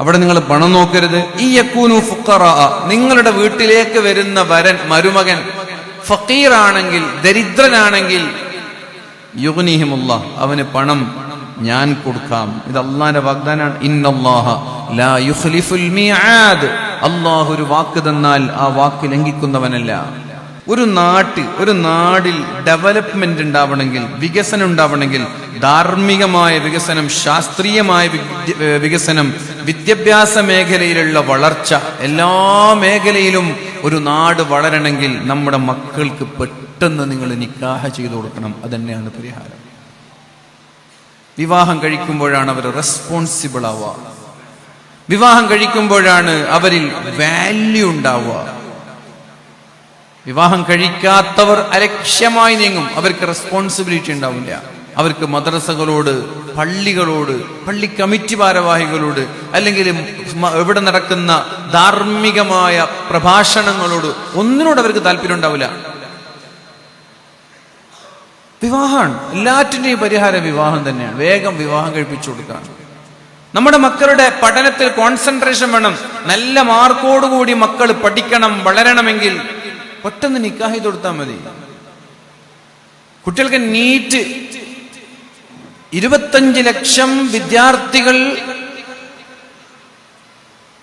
അവിടെ നിങ്ങൾ പണം നോക്കരുത്. ഈ യക്കൂനു ഫുക്കറ നിങ്ങളുടെ വീട്ടിലേക്ക് വരുന്ന വരൻ മരുമകൻ ഫക്കീറാണെങ്കിൽ ദരിദ്രനാണെങ്കിൽ യുഗ്നിഹിമുള്ള അവന് പണം ഞാൻ കൊടുക്കാം. ഇത് അള്ളാന്റെ വാഗ്ദാനാണ് ഇന്നല്ലാഹ ലാ യുഖ്ലിഫുൽ മിആദ് അള്ളാഹു ഒരു വാക്ക് തന്നാൽ ആ വാക്ക് ലംഘിക്കുന്നവനല്ല. ഒരു നാട്ടിൽ ഒരു നാടിൽ ഡെവലപ്മെന്റ് ഉണ്ടാവണമെങ്കിൽ വികസനം ഉണ്ടാവണമെങ്കിൽ ധാർമ്മികമായ വികസനം ശാസ്ത്രീയമായ വികസനം വിദ്യാഭ്യാസ മേഖലയിലുള്ള വളർച്ച എല്ലാ മേഖലയിലും ഒരു നാട് വളരണമെങ്കിൽ നമ്മുടെ മക്കൾക്ക് പെട്ടെന്ന് നിങ്ങൾ നിക്കാഹ ചെയ്തു കൊടുക്കണം. അതന്നെയാണ് പരിഹാരം. വിവാഹം കഴിക്കുമ്പോഴാണ് അവർ റെസ്പോൺസിബിൾ ആവുക. വിവാഹം കഴിക്കുമ്പോഴാണ് അവരിൽ വാല്യൂ ഉണ്ടാവുക. വിവാഹം കഴിക്കാത്തവർ അലക്ഷ്യമായി നീങ്ങും. അവർക്ക് റെസ്പോൺസിബിലിറ്റി ഉണ്ടാവില്ല. അവർക്ക് മദ്രസകളോട് പള്ളികളോട് പള്ളി കമ്മിറ്റി ഭാരവാഹികളോട് അല്ലെങ്കിൽ എവിടെ നടക്കുന്ന ധാർമ്മികമായ പ്രഭാഷണങ്ങളോട് ഒന്നിനോട് അവർക്ക് താല്പര്യം ഉണ്ടാവില്ല. വിവാഹമാണ്. എല്ലാറ്റിന്റെയും പരിഹാരം വിവാഹം തന്നെയാണ്. വേഗം വിവാഹം കഴിപ്പിച്ചു കൊടുക്കുകയാണ് നമ്മുടെ മക്കളുടെ പഠനത്തിൽ കോൺസെൻട്രേഷൻ വേണം. നല്ല മാർക്കോടുകൂടി മക്കൾ പഠിക്കണം വളരണമെങ്കിൽ പെട്ടെന്ന് നിക്കാഹി കൊടുത്താൽ മതി. കുട്ടികൾക്ക് നീറ്റ് ഇരുപത്തഞ്ച് ലക്ഷം വിദ്യാർത്ഥികൾ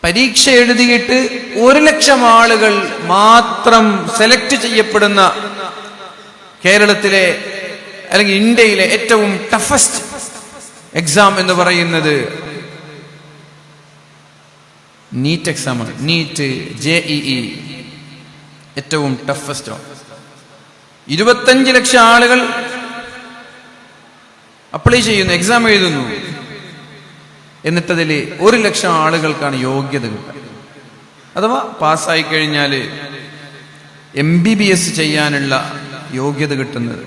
പരീക്ഷ എഴുതിയിട്ട് ഒരു ലക്ഷം ആളുകൾ മാത്രം സെലക്ട് ചെയ്യപ്പെടുന്ന കേരളത്തിലെ അല്ലെങ്കിൽ ഇന്ത്യയിലെ ഏറ്റവും ടഫസ്റ്റ് എക്സാം എന്ന് പറയുന്നത് നീറ്റ് എക്സാമാണ് നീറ്റ് ജെ ഇ ഏറ്റവും ടഫസ്റ്റ്. ഇരുപത്തഞ്ച് ലക്ഷം ആളുകൾ അപ്ലൈ ചെയ്യുന്നു എക്സാം എഴുതുന്നു. എന്നിട്ടതിൽ ഒരു ലക്ഷം ആളുകൾക്കാണ് യോഗ്യത കിട്ടുക. അഥവാ പാസ്സായി കഴിഞ്ഞാൽ എം ബി ബി എസ് ചെയ്യാനുള്ള യോഗ്യത കിട്ടുന്നത്.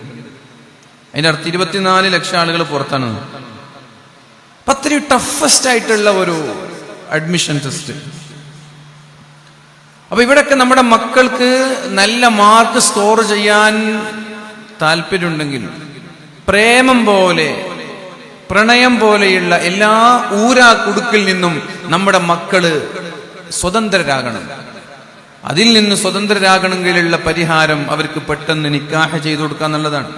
അതിന്റെ അർത്ഥം ഇരുപത്തിനാല് ലക്ഷം ആളുകൾ പുറത്താണ്. അപ്പൊ അത്രയും ടഫസ്റ്റ് ആയിട്ടുള്ള ഒരു അഡ്മിഷൻ ടെസ്റ്റ്. അപ്പൊ ഇവിടൊക്കെ നമ്മുടെ മക്കൾക്ക് നല്ല മാർക്ക് സ്കോർ ചെയ്യാൻ താല്പര്യമുണ്ടെങ്കിൽ പ്രേമം പോലെ പ്രണയം പോലെയുള്ള എല്ലാ ഊരാ കുടുക്കിൽ നിന്നും നമ്മുടെ മക്കൾ സ്വതന്ത്രരാകണം. അതിൽ നിന്ന് സ്വതന്ത്രരാകണമെങ്കിലുള്ള പരിഹാരം അവർക്ക് പെട്ടെന്ന് നിക്കാഹ ചെയ്തു കൊടുക്കുക എന്നുള്ളതാണ്.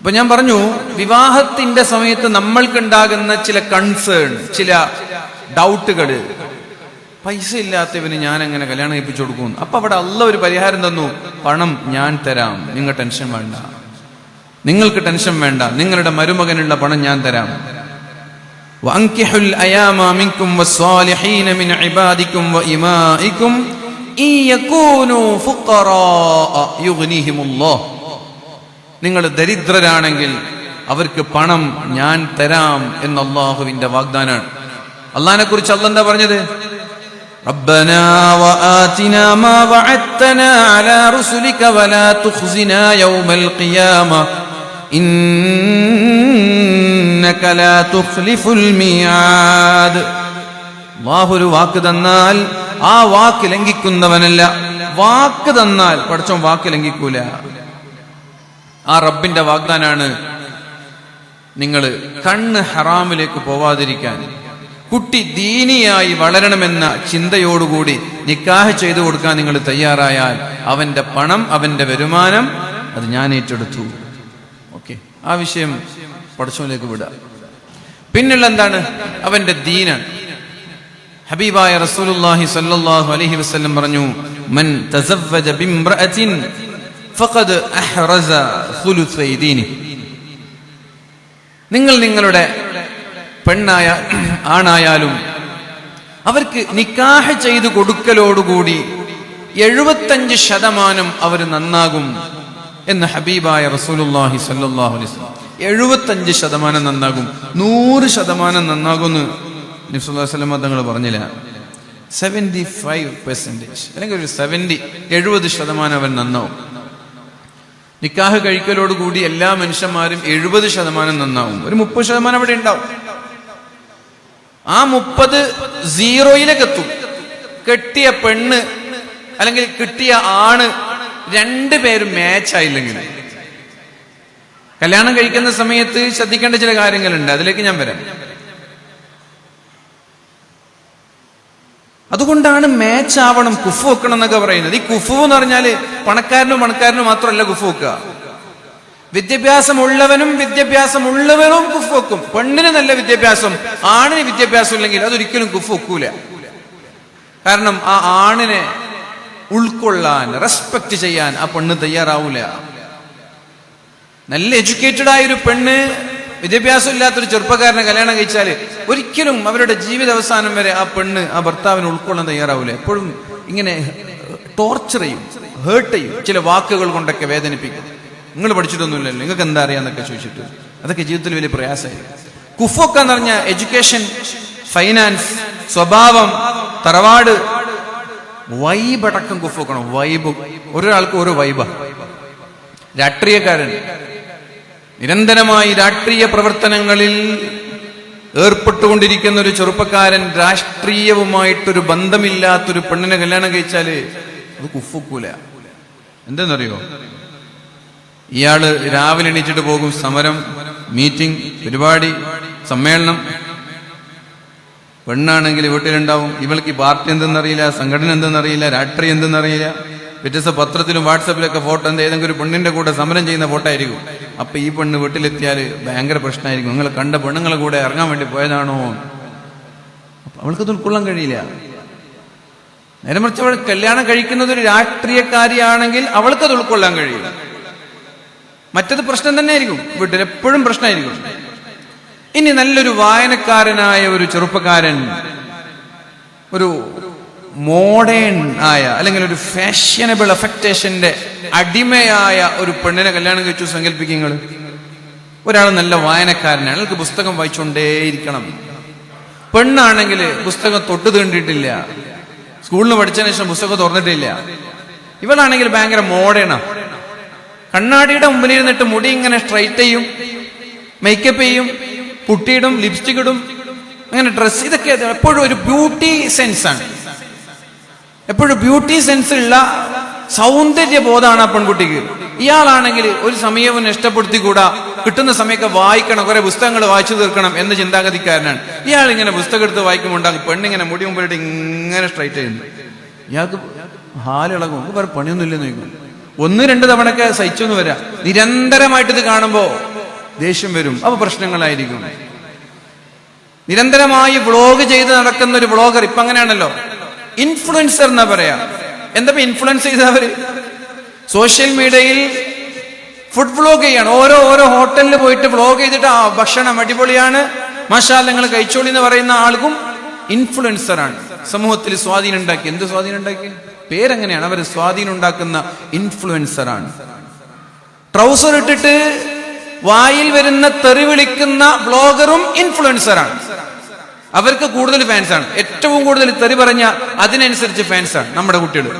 അപ്പൊ ഞാൻ പറഞ്ഞു വിവാഹത്തിന്റെ സമയത്ത് നമ്മൾക്കുണ്ടാകുന്ന ചില കൺസേൺ ചില ഡൗട്ടുകൾ പൈസ ഇല്ലാത്തവന് ഞാൻ എങ്ങനെ കല്യാണം കഴിപ്പിച്ചു കൊടുക്കും? അപ്പൊ അവിടെ അല്ല ഒരു പരിഹാരം തന്നു. പണം ഞാൻ തരാം. നിങ്ങൾ ടെൻഷൻ വേണ്ട. നിങ്ങൾക്ക് ടെൻഷൻ വേണ്ട. നിങ്ങളുടെ മരുമകനുള്ള പണം ഞാൻ തരാം. നിങ്ങൾ ദരിദ്രരാണെങ്കിൽ അവർക്ക് പണം ഞാൻ തരാം എന്ന വാഗ്ദാനാണ്. അള്ളഹാനെ കുറിച്ച് അല്ല എന്താ പറഞ്ഞത് ربنا وآتنا ما وعدتنا على رسلك ولا تخزنا يوم القيامة إنك لا تخلف الميعاد അള്ളാഹു ഒരു വാക്ക് തന്നാൽ ആ വാക്ക് ലംഘിക്കുന്നവനല്ല വാക്ക് തന്നാൽ പഠിച്ചോ വാക്ക് ലംഘിക്കൂല ആ റബ്ബിന്റെ വാഗ്ദാനാണ് നിങ്ങൾ കണ്ണ് ഹറാമിലേക്ക് പോവാതിരിക്കാൻ കുട്ടി ദീനിയായി വളരണമെന്ന ചിന്തയോടുകൂടി നിക്കാഹ് ചെയ്തു കൊടുക്കാൻ നിങ്ങൾ തയ്യാറായാൽ അവന്റെ പണം അവന്റെ വരുമാനം അത് ഞാൻ ഏറ്റെടുത്തു. ഓക്കെ. ആ വിഷയം പഠിച്ചോലേക്ക് വിടാം. പിന്നുള്ള എന്താണ്? അവന്റെ ദീനാണ് ഹബീബായ റസൂലുള്ളാഹി സല്ലല്ലാഹു അലൈഹി വസല്ലം പറഞ്ഞു മൻ തസവ്വജ ബിംറഅതിൻ ഫഖദ് അഹ്റസ ദീനി നിങ്ങൾ നിങ്ങളുടെ പെണ്ണായ ആണായാലും അവർക്ക് നിക്കാഹ് ചെയ്തു കൊടുക്കലോടുകൂടി എഴുപത്തഞ്ച് ശതമാനം അവർ നന്നാകും എന്ന് ഹബീബായ റസൂലുല്ലാഹി സല്ലാഹു അലൈഹി എഴുപത്തഞ്ച് ശതമാനം നന്നാകും. നൂറ് ശതമാനം നന്നാകുമെന്ന് നിസ്വല്ലാസ്ലമ തങ്ങൾ പറഞ്ഞില്ല. സെവന്റി ഫൈവ് പെർസെന്റേജ് അല്ലെങ്കിൽ ഒരു സെവന്റി എഴുപത് ശതമാനം അവൻ നന്നാവും. നിക്കാഹ് കഴിക്കലോടുകൂടി എല്ലാ മനുഷ്യന്മാരും എഴുപത് ശതമാനം നന്നാവും. ഒരു മുപ്പത് ശതമാനം അവിടെ ഉണ്ടാവും. ആ മുപ്പത് സീറോയിലേക്ക് എത്തും കെട്ടിയ പെണ്ണ് അല്ലെങ്കിൽ കിട്ടിയ ആണ് രണ്ടു പേരും മാച്ച് ആയില്ലെങ്കിൽ കല്യാണം കഴിക്കുന്ന സമയത്ത് ശ്രദ്ധിക്കേണ്ട ചില കാര്യങ്ങളുണ്ട്. അതിലേക്ക് ഞാൻ വരാം. അതുകൊണ്ടാണ് മാച്ച് ആവണം കുഫു വെക്കണം എന്നൊക്കെ പറയുന്നത്. ഈ കുഫു എന്ന് പറഞ്ഞാൽ പണക്കാരനും പണക്കാരനും മാത്രമല്ല കുഫു വെക്കുക. വിദ്യാഭ്യാസമുള്ളവനും വിദ്യാഭ്യാസമുള്ളവനും കുഫ് വെക്കും പെണ്ണിന് നല്ല വിദ്യാഭ്യാസം ആണിന് വിദ്യാഭ്യാസം ഇല്ലെങ്കിൽ അതൊരിക്കലും കുഫ് വെക്കൂല. കാരണം ആ ആണിനെ ഉൾക്കൊള്ളാൻ റെസ്പെക്ട് ചെയ്യാൻ ആ പെണ്ണ് തയ്യാറാവൂല. നല്ല എഡ്യൂക്കേറ്റഡ് ആയ ഒരു പെണ്ണ് വിദ്യാഭ്യാസം ഇല്ലാത്തൊരു ചെറുപ്പക്കാരനെ കല്യാണം കഴിച്ചാൽ ഒരിക്കലും അവരുടെ ജീവിത അവസാനം വരെ ആ പെണ്ണ് ആ ഭർത്താവിനെ ഉൾക്കൊള്ളാൻ തയ്യാറാവൂല. എപ്പോഴും ഇങ്ങനെ ടോർച്ചർ ചെയ്യും ഹേർട്ട് ചെയ്യും. ചില വാക്കുകൾ കൊണ്ടൊക്കെ വേദനിപ്പിക്കും. നിങ്ങൾ പഠിച്ചിട്ടൊന്നുമില്ലല്ലോ നിങ്ങൾക്ക് എന്താ അറിയാന്നൊക്കെ ചോദിച്ചിട്ട്. അതൊക്കെ ജീവിതത്തിൽ വലിയ പ്രയാസമായി കുഫൊക്കെ എന്ന് പറഞ്ഞ എഡ്യൂക്കേഷൻ ഫൈനാൻസ് സ്വഭാവം തറവാട്. വൈബ് അടക്കം കുഫൊക്കണം വൈബ്. ഒരാൾക്ക് ഓരോ വൈബാ. രാഷ്ട്രീയക്കാരൻ. നിരന്തരമായി രാഷ്ട്രീയ പ്രവർത്തനങ്ങളിൽ ഏർപ്പെട്ടുകൊണ്ടിരിക്കുന്ന ഒരു ചെറുപ്പക്കാരൻ രാഷ്ട്രീയവുമായിട്ടൊരു ബന്ധമില്ലാത്തൊരു പെണ്ണിനെ കല്യാണം കഴിച്ചാൽ അത് കുഫുക്കൂല. എന്തെന്നറിയോ? ഇയാൾ രാവിലെ എണീച്ചിട്ട് പോകും. സമരം മീറ്റിംഗ് പരിപാടി സമ്മേളനം. പെണ്ണാണെങ്കിൽ വീട്ടിലുണ്ടാവും. ഇവൾക്ക് പാർട്ടി എന്തെന്നറിയില്ല സംഘടന എന്തെന്നറിയില്ല രാഷ്ട്രീയം എന്തെന്നറിയില്ല. വ്യത്യസ്ത പത്രത്തിലും വാട്സപ്പിലൊക്കെ ഫോട്ടോ എന്താ ഏതെങ്കിലും ഒരു പെണ്ണിന്റെ കൂടെ സമരം ചെയ്യുന്ന ഫോട്ടോ ആയിരിക്കും. അപ്പൊ ഈ പെണ്ണ് വീട്ടിലെത്തിയാൽ ഭയങ്കര പ്രശ്നമായിരിക്കും. നിങ്ങൾ കണ്ട പെണ്ണുങ്ങളെ കൂടെ ഇറങ്ങാൻ വേണ്ടി പോയതാണോ? അവൾക്ക് ഉൾക്കൊള്ളാൻ കഴിയില്ല. നേരെ മറിച്ച് അവൾ കല്യാണം കഴിക്കുന്നത് ഒരു രാഷ്ട്രീയക്കാരിയാണെങ്കിൽ അവൾക്കത് ഉൾക്കൊള്ളാൻ കഴിയില്ല. മറ്റത് പ്രശ്നം തന്നെ ആയിരിക്കും വീട്ടിൽ എപ്പോഴും പ്രശ്നമായിരിക്കും. ഇനി നല്ലൊരു വായനക്കാരനായ ഒരു ചെറുപ്പക്കാരൻ ഒരു മോഡേൺ ആയ അല്ലെങ്കിൽ ഒരു ഫാഷനബിൾ അഫക്റ്റേഷന്റെ അടിമയായ ഒരു പെണ്ണിനെ കല്യാണം കഴിച്ചു സങ്കല്പിക്കുക ഒരാൾ നല്ല വായനക്കാരനാണ്. അയാൾക്ക് പുസ്തകം വായിച്ചുകൊണ്ടേയിരിക്കണം. പെണ്ണാണെങ്കിൽ പുസ്തകം തൊട്ട് തീണ്ടിയിട്ടില്ല സ്കൂളിൽ പഠിച്ചതിന് ശേഷം പുസ്തകം തുറന്നിട്ടില്ല. ഇവളാണെങ്കിൽ ഭയങ്കര മോഡേണാ കണ്ണാടിയുടെ മുമ്പിൽ ഇരുന്നിട്ട് മുടി ഇങ്ങനെ സ്ട്രൈറ്റ് ചെയ്യും മേക്കപ്പ് ചെയ്യും പുട്ടിയിടും ലിപ്സ്റ്റിക് ഇടും അങ്ങനെ ഡ്രസ് ഇതൊക്കെ എപ്പോഴും ഒരു ബ്യൂട്ടി സെൻസ് ആണ്. എപ്പോഴും ബ്യൂട്ടി സെൻസ് ഉള്ള സൗന്ദര്യ ബോധമാണ് ആ പെൺകുട്ടിക്ക്. ഇയാളാണെങ്കിൽ ഒരു സമയവും ഇഷ്ടപ്പെടുത്തിക്കൂടാ. കിട്ടുന്ന സമയമൊക്കെ വായിക്കണം കുറെ പുസ്തകങ്ങൾ വായിച്ചു തീർക്കണം എന്ന ചിന്താഗതിക്കാരനാണ്. ഇയാൾ ഇങ്ങനെ പുസ്തകം എടുത്ത് വായിക്കുമ്പോൾ ഉണ്ടാകും പെണ്ണിങ്ങനെ മുടി മുമ്പിലിട്ട് ഇങ്ങനെ സ്ട്രൈറ്റ് ചെയ്യുന്നു. ഇയാൾക്ക് ഹാലിളകും പണിയൊന്നുമില്ലെന്ന് ചോദിക്കും ഒന്ന് രണ്ട് തവണയൊക്കെ എന്ന് വരാം. നിരന്തരമായിട്ട് ഇത് കാണുമ്പോ ദേഷ്യം വരും. അപ്പൊ പ്രശ്നങ്ങളായിരിക്കും. നിരന്തരമായി വ്ളോഗ് ചെയ്ത് നടക്കുന്ന ഒരു വ്ളോഗർ ഇപ്പൊ അങ്ങനെയാണല്ലോ. ഇൻഫ്ലുവൻസർ എന്നാ പറയാ. എന്താ ഇൻഫ്ലുവൻസ് ചെയ്തവര്? സോഷ്യൽ മീഡിയയിൽ ഫുഡ് വ്ളോഗ് ചെയ്യാണ്. ഓരോ ഓരോ ഹോട്ടലിൽ പോയിട്ട് വ്ളോഗ് ചെയ്തിട്ട് ആ ഭക്ഷണം അടിപൊളിയാണ്. മഷാൽ നിങ്ങൾ കഴിച്ചോളി എന്ന് പറയുന്ന ആൾക്കും ഇൻഫ്ലുവൻസർ ആണ്. സമൂഹത്തിൽ സ്വാധീനം ഉണ്ടാക്കി. എന്ത് സ്വാധീനം ഉണ്ടാക്കി? പേരെങ്ങനെയാണ്? അവർ സ്വാധീനം ഉണ്ടാക്കുന്ന ഇൻഫ്ലുവൻസർ ആണ് ട്രൗസർ ഇട്ടിട്ട് വായിൽ വരുന്ന തെറി വിളിക്കുന്ന ബ്ലോഗറും ഇൻഫ്ലുവൻസറാണ്. അവർക്ക് കൂടുതൽ ഫാൻസാണ്. ഏറ്റവും കൂടുതൽ തെറി പറഞ്ഞ അതിനനുസരിച്ച് ഫാൻസാണ് നമ്മുടെ കുട്ടികൾ.